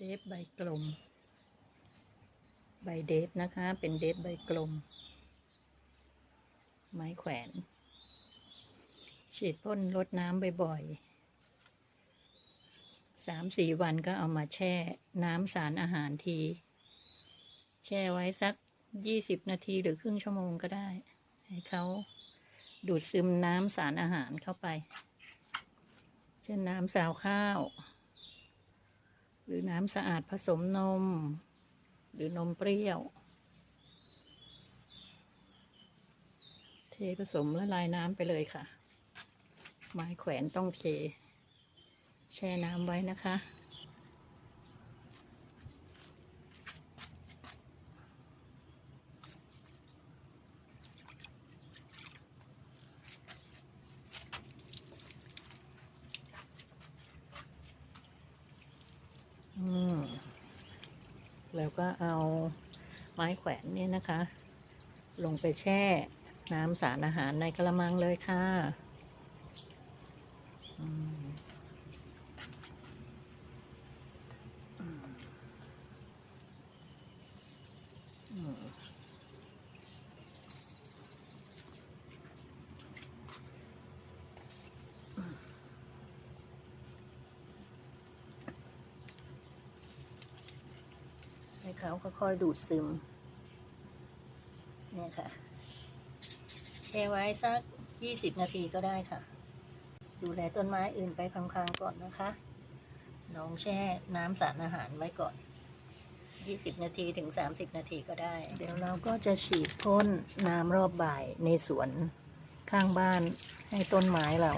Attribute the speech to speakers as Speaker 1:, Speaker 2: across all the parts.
Speaker 1: เดฟใบกลม ใบเดฟนะคะ เป็นเดฟใบกลม ไม้แขวน ฉีดพ่นรดน้ำบ่อยๆสามสี่วันก็เอามาแช่น้ำสารอาหารที แช่ไว้สักยี่สิบนาทีหรือครึ่งชั่วโมงก็ได้ ให้เขาดูดซึมน้ำสารอาหารเข้าไป เช่นน้ำสาวข้าว หรือน้ำสะอาดผสมนม หรือนมเปรี้ยว เทผสมละลายน้ำไปเลยค่ะ ไม้แขวนต้องเท แช่น้ำไว้นะคะ อืม แล้วก็เอา ไม้แขวนเนี่ยนะคะ ลงไปแช่น้ำสารอาหารในกระมังเลยค่ะ อืมอืมอืมให้ เขาค่อยๆดูดซึม เนี่ยค่ะแช่ไว้สักยี่สิบนาทีก็ได้ค่ะ ดูแลต้นไม้อื่นไปพังๆก่อนนะคะลองแช่น้ำสารอาหารไว้ก่อนยี่สิบนาทีถึงสามสิบนาทีก็ได้ เดี๋ยวเราก็จะฉีดพ่นน้ำรอบบ่ายในสวนข้างบ้านให้ต้นไม้เรา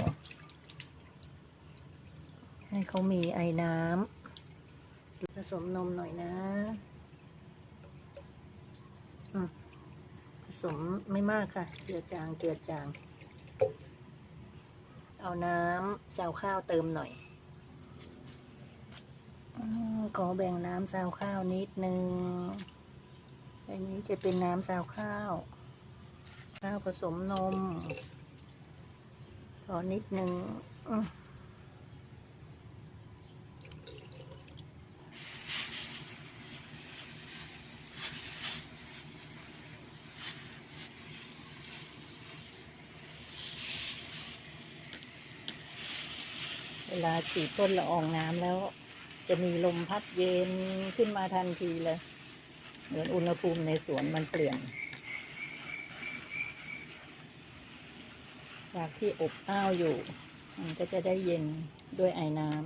Speaker 1: ให้เขามีไอ้น้ำผสมนมหน่อยนะอืม ผ สมไม่มากค่ะเจือจางเจือจาง เอาน้ำซาวข้าวเติมหน่อยอขอแบ่งน้ำซาวข้าวนิดนึง อันนี้จะเป็นน้ำซาวข้าว ข้าวผสมนมขอนิดนึง ลาฉีดพ่นละอองน้ำแล้ว จะมีลมพัดเย็นขึ้นมาทันทีเลย เหมือนอุณหภูมิในสวนมันเปลี่ยน จากที่อบอ้าวอยู่ มันก็จะได้เย็นด้วยไอ้น้ำ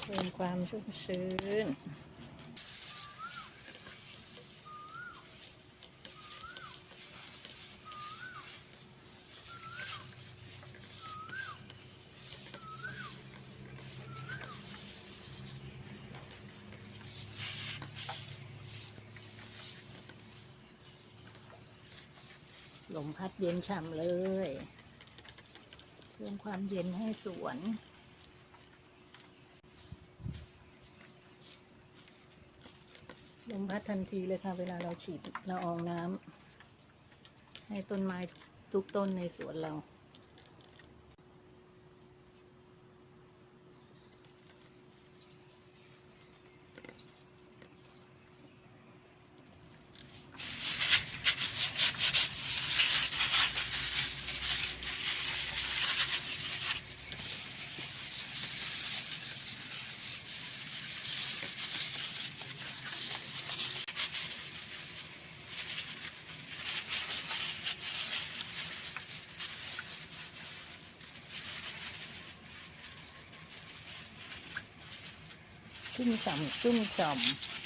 Speaker 1: เพิ่มความชุ่มชื้น ลมพัดเย็นฉ่ำเลย เพิ่มความเย็นให้สวน ลมพัดทันทีเลยค่ะ เวลาเราฉีดละอองน้ำให้ต้นไม้ทุกต้นในสวนเรา ชุ่มฉ่ำชุ่มฉ่ำ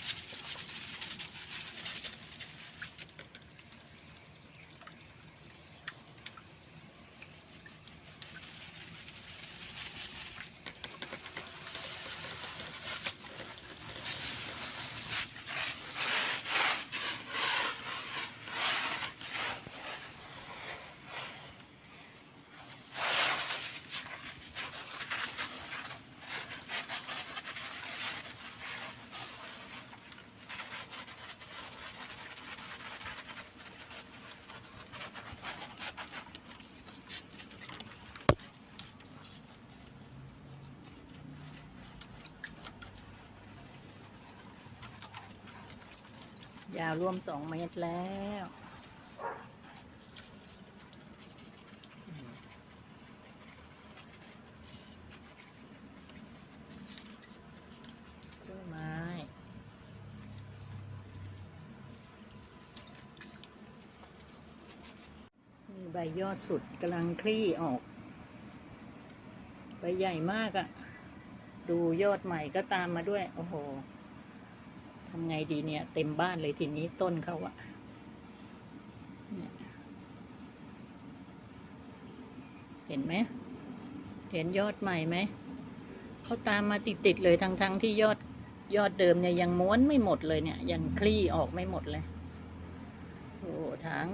Speaker 1: ยาวร่วมสองเมตรแล้วต้นไม้มีใบยอดสุดกำลังคลี่ออก ใบใหญ่มากอะ่ะดูยอดใหม่ก็ตามมาด้วย โอ้โห ทำไงดีเนี่ย เต็มบ้านเลยทีนี้ต้นเขาอะเห็นไหม เห็นยอดใหม่ไหม เขาตามมาติดๆเลยทั้งๆทที่ยอดยอดเดิมเนี่ยยังม้วนไม่หมดเลยเนี่ย ยังคลี่ออกไม่หมดเลย โอ้ทั้ง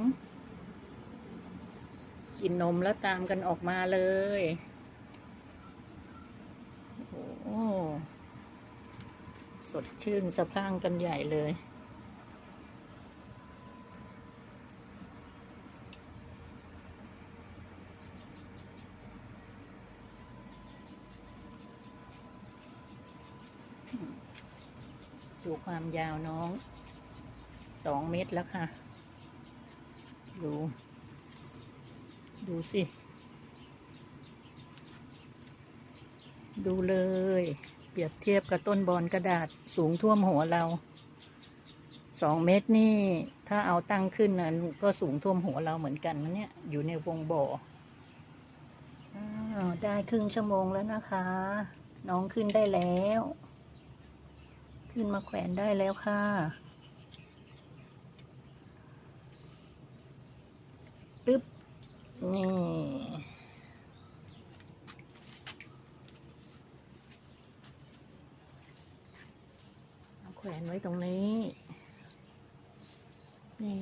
Speaker 1: กินนมแล้วตามกันออกมาเลย โอ้ สดชื่นสะพรั่งกันใหญ่เลย ดูความยาวน้อง สองเมตรแล้วค่ะ ดู ดูสิ ดูเลย เปรียบเทียบกับต้นบอนกระดาษสูงท่วมหัวเรา สองเมตรนี่ ถ้าเอาตั้งขึ้นนะก็สูงท่วมหัวเราเหมือนกันนะเนี่ย อยู่ในวงบ่อได้ครึ่งชั่วโมงแล้วนะคะ น้องขึ้นได้แล้ว ขึ้นมาแขวนได้แล้วค่ะปึ๊บนี่ เอา แขวนไว้ตรงนี้ นี่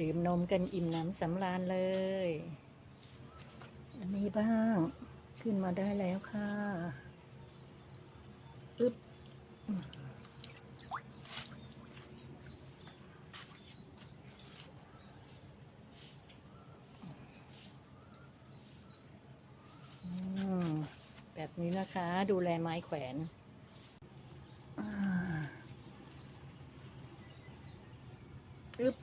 Speaker 1: ดื่มนมกันอิ่มน้ำสำราญเลย อันนี้บ้าง ขึ้นมาได้แล้วค่ะอึ๊บอืมแบบ นะคะ ดูแลไม้แขวนอ่าอึ๊บ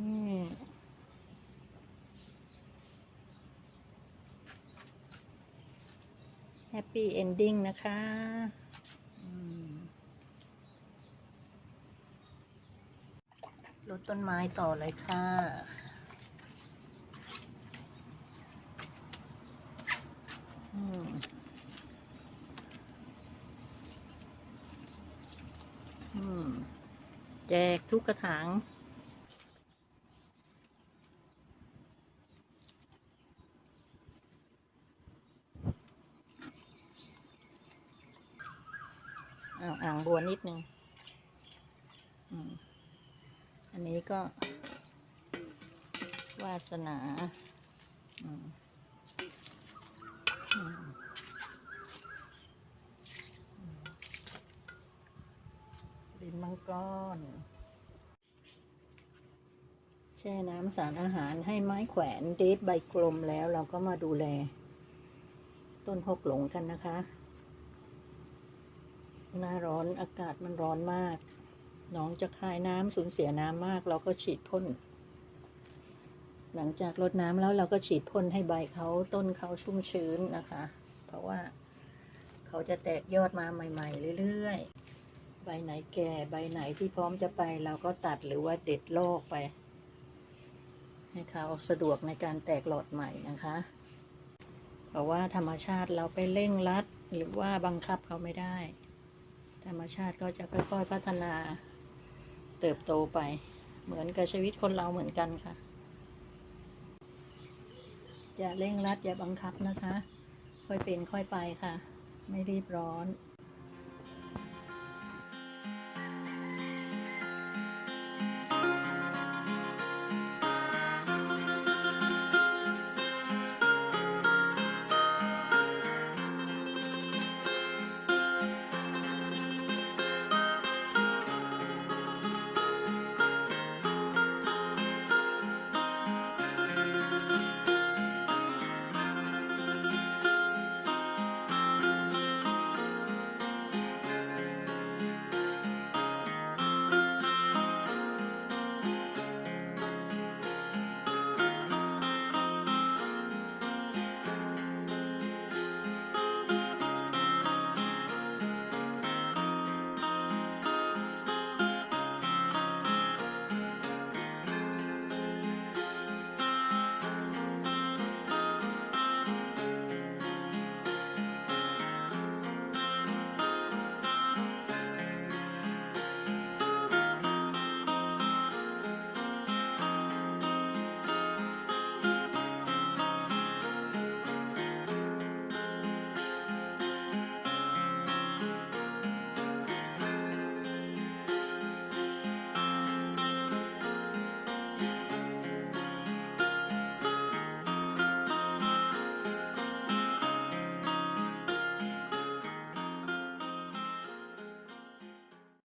Speaker 1: นี่ แฮปปี้เอนดิ้งนะคะอืมรดต้นไม้ต่อเลยค่ะอืมอืมแจกทุกกระถาง อ่าอ่างบัวนิดนึงอันนี้ก็ วาสนาดินมังกรแช่น้ำสารอาหารให้ไม้แขวนเดทใบกลมแล้วเราก็มาดูแล ต้นพกหลงกันนะคะ หน้าร้อนอากาศมันร้อนมาก น้องจะคายน้ำสูญเสียน้ำมาก เราก็ฉีดพ่น หลังจากรดน้ำแล้วเราก็ฉีดพ่นให้ใบเขาต้นเขาชุ่มชื้นนะคะ เพราะว่าเขาจะแตกยอดมาใหม่ ๆ เรื่อยๆ ใบไหนแก่ใบไหนที่พร้อมจะไปเราก็ตัดหรือว่าเด็ดลอกไป ให้เขาสะดวกในการแตกหลอดใหม่นะคะ เพราะว่าธรรมชาติเราไปเร่งรัดหรือว่าบังคับเขาไม่ได้ ธรรมชาติก็จะค่อยๆพัฒนาเติบโตไป เหมือนกับชีวิตคนเราเหมือนกันค่ะ อย่าเร่งรัดอย่าบังคับนะคะ ค่อยเป็นค่อยไปค่ะ ไม่รีบร้อน